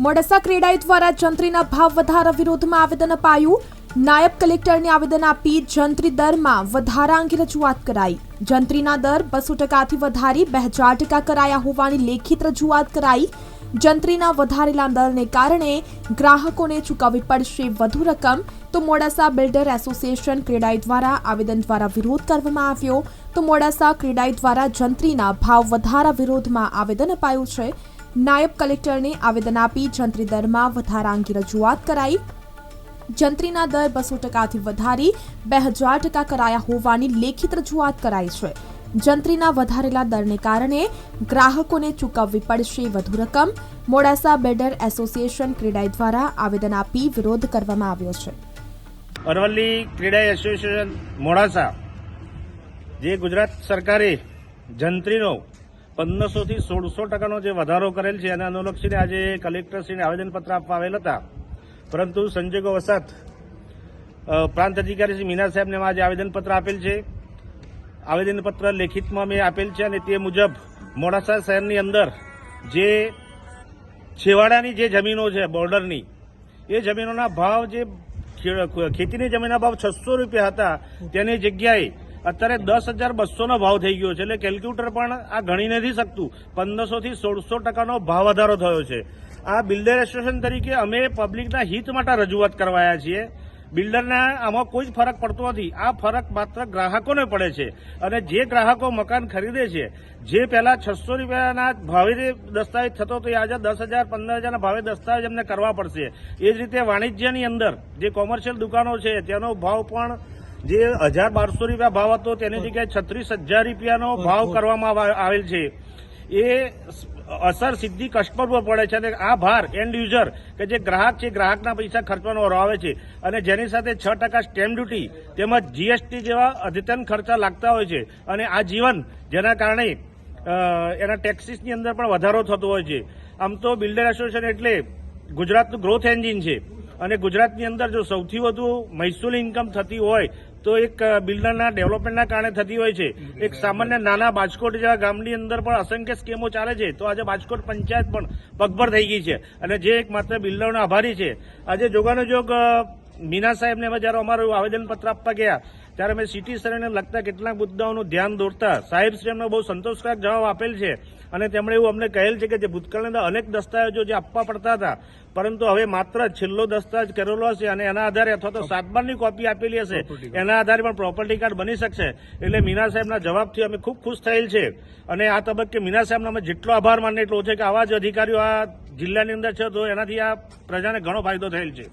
મોડાસા ક્રેડાઈ દ્વારા જંત્રીના ભાવ વધારા વિરોધમાં આવેદન અપાયું. નાયબ કલેક્ટરને આવેદન આપી જંત્રી દરમાં વધારા અંગે રજૂઆત કરાઈ. જંત્રીના દર બસો ટકાથી વધારી, બે હજાર ટકા કરાયા હોવાની લેખિત રજૂઆત કરાઈ. જંત્રીના વધારેલા દરને કારણે ગ્રાહકોને ચૂકવવી પડશે વધુ રકમ. તો મોડાસા બિલ્ડર એસોસિએશન ક્રેડાઈ દ્વારા આવેદન દ્વારા વિરોધ કરવામાં આવ્યો. તો મોડાસા ક્રેડાઈ દ્વારા જંત્રીના ભાવ વધારા વિરોધમાં આવેદન અપાયું છે. નાયબ કલેક્ટરને આવેદન આપી જંત્રી દરમાં વધારા અંગે રજૂઆત કરાઈ. જંત્રીના દર બસો ટકાથી વધારી, બે હજાર ટકા કરાયા હોવાની લેખિત રજૂઆત કરાઈ છે. જંત્રીના વધારેલા દરને કારણે ગ્રાહકોને ચૂકવવી પડશે વધુ રકમ. મોડાસા બેડર એસોસિએશન ક્રેડાઈ દ્વારા આવેદન આપી વિરોધ કરવામાં આવ્યો છે. અરવલ્લી ક્રીડા એસોસિએશન મોડાસા, જે ગુજરાત સરકારે જંત્રીનો પંદરસો થી સોળસો ટકાનો જે વધારો કરેલ છે, એને અનુલક્ષીને આજે કલેક્ટરશ્રીને આવેદનપત્ર આપવા આવેલ હતા. પરંતુ સંજોગો વસાત પ્રાંત અધિકારી શ્રી મીના સાહેબને આજે આવેદનપત્ર આપેલ છે. આવેદનપત્ર લેખિતમાં મેં આપેલ છે અને તે મુજબ મોડાસા શહેરની અંદર જે છેવાડાની જે જમીનો છે, બોર્ડરની, એ જમીનોના ભાવ જે ખેતીની જમીનના ભાવ છસો રૂપિયા હતા. તેની જગ્યાએ અત્યારે દસ હજાર બસોનો ભાવ થઈ ગયો છે. એટલે કેલ્ક્યુલેટર પણ આ ગણી નથી શકતું. પંદરસો થી સોળસો ટકાનો ભાવ વધારો થયો છે. આ બિલ્ડર એસોસિએશન તરીકે અમે પબ્લિકના હિત માટે રજૂઆત કરવાયા છીએ. બિલ્ડરના આમાં કોઈ જ ફરક પડતો નથી. આ ફરક માત્ર ગ્રાહકોને પડે છે. અને જે ગ્રાહકો મકાન ખરીદે છે, જે પહેલા છસો રૂપિયાના ભાવે દસ્તાવેજ થતો હતો, એ આજે દસ હજાર, પંદર હજારના ભાવે દસ્તાવેજ એમને કરવા પડશે. એ જ રીતે વાણિજ્યની અંદર જે કોમર્શિયલ દુકાનો છે, તેનો ભાવ પણ જે હજાર બારસો રૂપિયા ભાવ હતો તેની જગ્યાએ છત્રીસ હજાર રૂપિયાનો ભાવ કરવામાં આવેલ છે. એ અસર સીધી કસ્ટમર પર પડે છે અને આ ભાર એન્ડ યુઝર કે જે ગ્રાહક છે ગ્રાહકના પૈસા ખર્ચવાનો વારો આવે છે. અને જેની સાથે છ ટકા સ્ટેમ્પ ડ્યુટી તેમજ જીએસટી જેવા અદ્યતન ખર્ચા લાગતા હોય છે. અને આ જીવન જેના કારણે એના ટેક્સીસની અંદર પણ વધારો થતો હોય છે. આમ તો બિલ્ડર એસોસિએશન એટલે ગુજરાતનું ગ્રોથ એન્જિન છે. અને ગુજરાતની અંદર જો સૌથી વધુ મહેસૂલી ઇન્કમ થતી હોય તો એક બિલ્ડરના ડેવલપમેન્ટના કારણે થતી હોય છે. એક સામાન્ય નાના બાજકોટ જેવા ગામની અંદર પણ અસંખ્ય સ્કીમો ચાલે છે. તો આજે બાજકોટ પંચાયત પણ પગભર થઈ ગઈ છે. અને જે એક માત્ર બિલ્ડરનો આભારી છે. આજે જોગાનુજોગ મીના સાહેબને જ્યારે અમારું આવેદનપત્ર આપવા ગયા ત્યારે મેં સિટી સર્વેને લગતા કેટલાક મુદ્દાઓનું ધ્યાન દોરતા સાહેબ શ્રી બહુ સંતોષકારક જવાબ આપેલ છે. અને તેમણે એવું અમને કહેલ છે કે જે ભૂતકાળની અંદર અનેક દસ્તાવેજો જે આપવા પડતા હતા પરંતુ હવે માત્ર છેલ્લો દસ્તાવેજ કરેલો હશે અને એના આધારે અથવા તો સાતબારની કોપી આપેલી હશે એના આધારે પણ પ્રોપર્ટી કાર્ડ બની શકશે. એટલે મીના સાહેબના જવાબથી અમે ખૂબ ખુશ થયેલ છે. અને આ તબક્કે મીના સાહેબનો અમે જેટલો આભાર માનીએ એટલો છે કે આવા જ અધિકારીઓ આ જિલ્લાની અંદર છે તો એનાથી આ પ્રજાને ઘણો ફાયદો થયેલ છે.